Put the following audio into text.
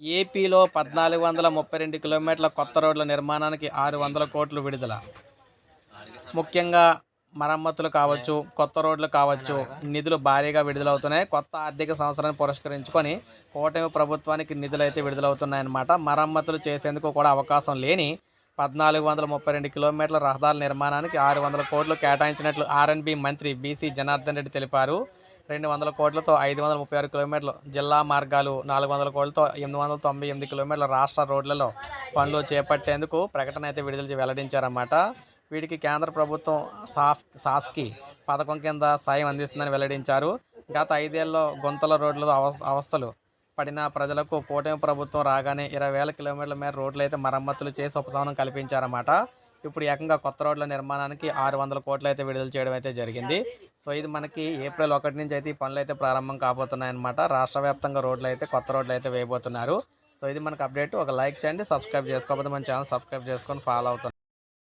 ఏపీలో పద్నాలుగు వందల ముప్పై రెండు కిలోమీటర్ల కొత్త రోడ్ల నిర్మాణానికి ఆరు వందల కోట్లు విడుదల. ముఖ్యంగా మరమ్మతులు కావచ్చు కొత్త రోడ్లు కావచ్చు నిధులు భారీగా విడుదలవుతున్నాయి. కొత్త ఆర్థిక సంవత్సరాన్ని పురస్కరించుకొని కూటమి ప్రభుత్వానికి నిధులు అయితే విడుదలవుతున్నాయన్నమాట. మరమ్మతులు చేసేందుకు కూడా అవకాశం లేని పద్నాలుగు వందల ముప్పై రెండు కిలోమీటర్ల రహదారుల నిర్మాణానికి ఆరు వందల కోట్లు కేటాయించినట్లు ఆర్ఎన్బి మంత్రి బీసీ జనార్దన్ రెడ్డి తెలిపారు. రెండు వందల కోట్లతో ఐదు వందల ముప్పై ఆరు కిలోమీటర్లు జిల్లా మార్గాలు నాలుగు వందల కోట్లతో ఎనిమిది వందల తొంభై ఎనిమిది కిలోమీటర్ల రాష్ట్ర రోడ్లలో పనులు చేపట్టేందుకు ప్రకటన అయితే విడుదల వెల్లడించారన్నమాట. వీటికి కేంద్ర ప్రభుత్వం సాఫ్ సాస్కి పథకం కింద సాయం అందిస్తుందని వెల్లడించారు. గత ఐదేళ్ళలో గుంతల రోడ్లు అవ అవస్థలు పడిన ప్రజలకు కూటమి ప్రభుత్వం రాగానే ఇరవై వేల కిలోమీటర్ల మేర రోడ్లు అయితే మరమ్మతులు చేసి ఉపశమనం కల్పించారన్నమాట. ఇప్పుడు ఏకంగా కొత్త రోడ్ల నిర్మాణానికి ఆరు వందల కోట్లు అయితే విడుదల చేయడం అయితే జరిగింది. సో ఇది మనకి ఏప్రిల్ ఒకటి నుంచి అయితే ఈ పనులు అయితే ప్రారంభం కాబోతున్నాయన్నమాట. రాష్ట్ర వ్యాప్తంగా రోడ్లు అయితే కొత్త రోడ్లు అయితే వేయబోతున్నారు. సో ఇది మనకు అప్డేట్. ఒక లైక్ చేయండి సబ్స్క్రైబ్ చేసుకోకపోతే మన ఛానల్ సబ్స్క్రైబ్ చేసుకొని ఫాలో అవుతుంది